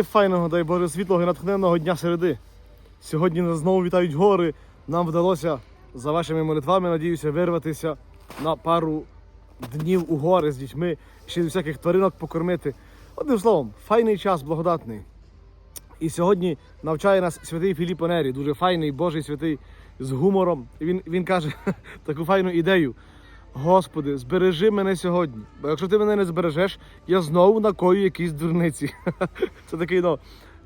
файного, дай Боже, світлого і натхненного дня середи. Сьогодні нас знову вітають гори. Нам вдалося за вашими молитвами, надіюся, вирватися на пару днів у гори з дітьми, ще з всяких тваринок покормити. Одним словом, файний час, благодатний. І сьогодні навчає нас святий Філіп Онері, дуже файний Божий святий з гумором. Він, він каже таку файну ідею. Господи, збережи мене сьогодні. Бо якщо ти мене не збережеш, я знову накою якісь дурниці. Це такий, ну,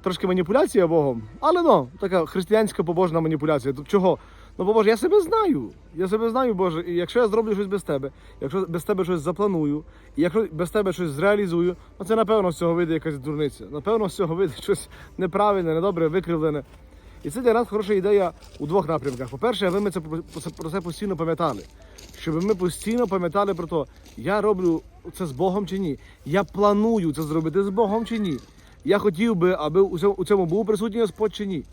трошки маніпуляція Богом, але ну, така християнська побожна маніпуляція. Чого? Ну, бо Боже, я себе знаю. Я себе знаю, Боже. І якщо я зроблю щось без тебе, якщо без тебе щось запланую, і якщо без тебе щось зреалізую, ну це напевно з цього вийде якась дурниця. Напевно, з цього вийде щось неправильне, недобре, викривлене. І це для нас хороша ідея у двох напрямках. По-перше, аби ми це про це постійно пам'ятали. Щоб ми постійно пам'ятали про те, я роблю це з Богом чи ні. Я планую це зробити з Богом чи ні. Я хотів би, аби у цьому, був присутній Господь чи ні.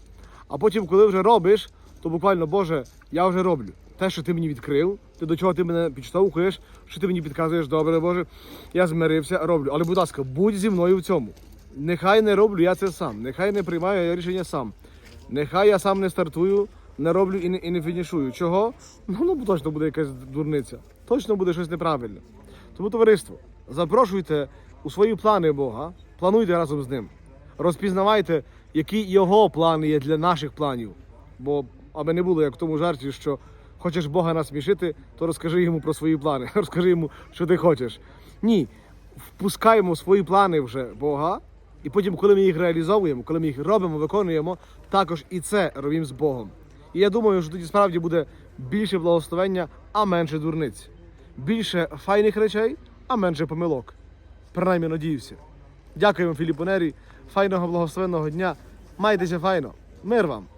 А потім, коли вже робиш, то буквально, Боже, я вже роблю. Те, що ти мені відкрив, ти до чого ти мене підштовхуєш, що ти мені підказуєш, добре, Боже, я змирився, роблю. Але, будь ласка, будь зі мною в цьому. Нехай не роблю я це сам, нехай не приймаю я рішення сам. Нехай я сам не стартую, не роблю і не, і не фінішую. Чого? Ну, ну точно буде якась дурниця. Точно буде щось неправильне. Тому, товариство, запрошуйте у свої плани Бога, плануйте разом з ним. Розпізнавайте, які його плани є для наших планів. Бо аби не було як в тому жарті, що хочеш Бога насмішити, то розкажи йому про свої плани. Розкажи йому, що ти хочеш. Ні, впускаємо свої плани вже Бога, і потім, коли ми їх реалізовуємо, коли ми їх робимо, виконуємо, також і це робимо з Богом. І я думаю, що тоді справді буде більше благословення, а менше дурниць. Більше файних речей, а менше помилок. Принаймні надіюся. Дякуємо Філіпонері, Файного благословенного дня. Майтеся файно. Мир вам!